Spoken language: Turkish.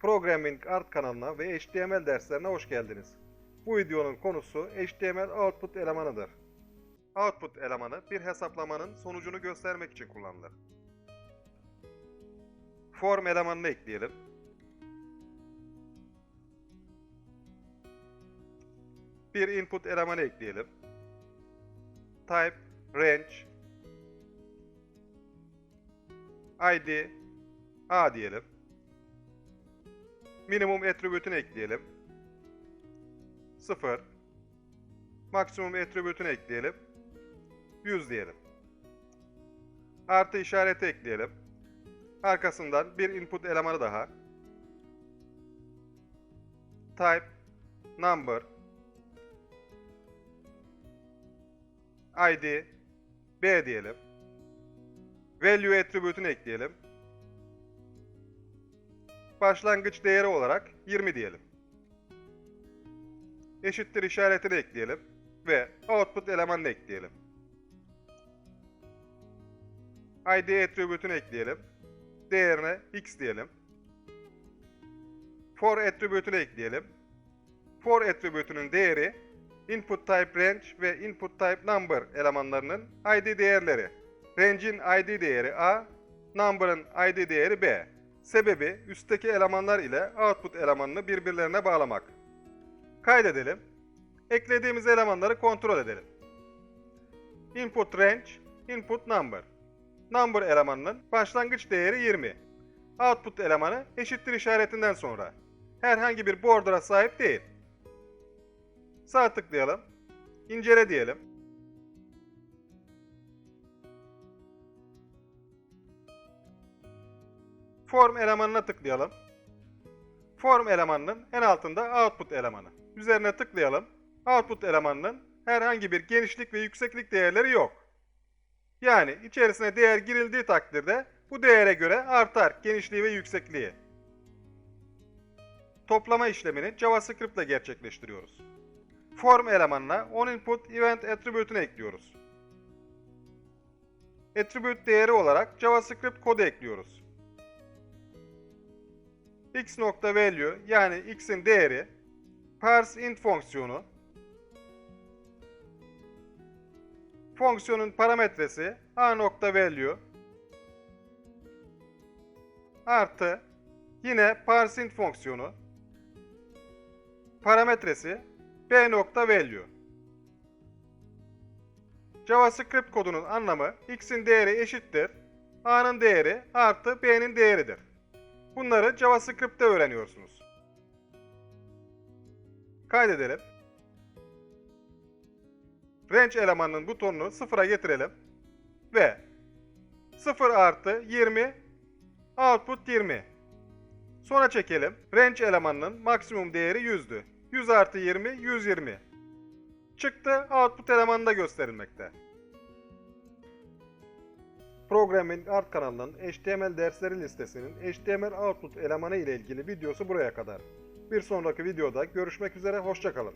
Programming Art kanalına ve HTML derslerine hoş geldiniz. Bu videonun konusu HTML output elemanıdır. Output elemanı bir hesaplamanın sonucunu göstermek için kullanılır. Form elemanını ekleyelim. Bir input elemanı ekleyelim. Type, range, ID, A diyelim. Minimum attribute'ünü ekleyelim. 0. Maksimum attribute'ünü ekleyelim. 100 diyelim. Artı işareti ekleyelim. Arkasından bir input elemanı daha. Type, number, ID, B diyelim. Value attribute'ünü ekleyelim. Başlangıç değeri olarak 20 diyelim. Eşittir işaretini ekleyelim ve output elemanını ekleyelim. ID attribute'ünü ekleyelim. Değerine x diyelim. For attribute'ünü ekleyelim. For attribute'ünün değeri input type range ve input type number elemanlarının ID değerleri. Range'in ID değeri A, number'ın ID değeri B. Sebebi üstteki elemanlar ile output elemanını birbirlerine bağlamak. Kaydedelim. Eklediğimiz elemanları kontrol edelim. Input range, input number. Number elemanının başlangıç değeri 20. Output elemanı eşittir işaretinden sonra. Herhangi bir border'a sahip değil. Sağ tıklayalım. İncele diyelim. Form elemanına tıklayalım. Form elemanının en altında output elemanı. Üzerine tıklayalım. Output elemanının herhangi bir genişlik ve yükseklik değerleri yok. Yani içerisine değer girildiği takdirde bu değere göre artar genişliği ve yüksekliği. Toplama işlemini JavaScript ile gerçekleştiriyoruz. Form elemanına onInput event attribute'unu ekliyoruz. Attribute değeri olarak JavaScript kodu ekliyoruz x.value yani x'in değeri parse int fonksiyonu fonksiyonun parametresi a.value artı yine parse int fonksiyonu parametresi b.value JavaScript kodunun anlamı x'in değeri eşittir a'nın değeri artı b'nin değeridir. Bunları JavaScript'te öğreniyorsunuz. Kaydedelim. Range elemanının butonunu sıfıra getirelim. Ve 0 artı 20 output 20. Sonra çekelim. Range elemanının maksimum değeri 100'dü. 100 artı 20 120. Çıktı output elemanında gösterilmekte. Programming Art kanalının HTML dersleri listesinin HTML output elemanı ile ilgili videosu buraya kadar. Bir sonraki videoda görüşmek üzere, hoşçakalın.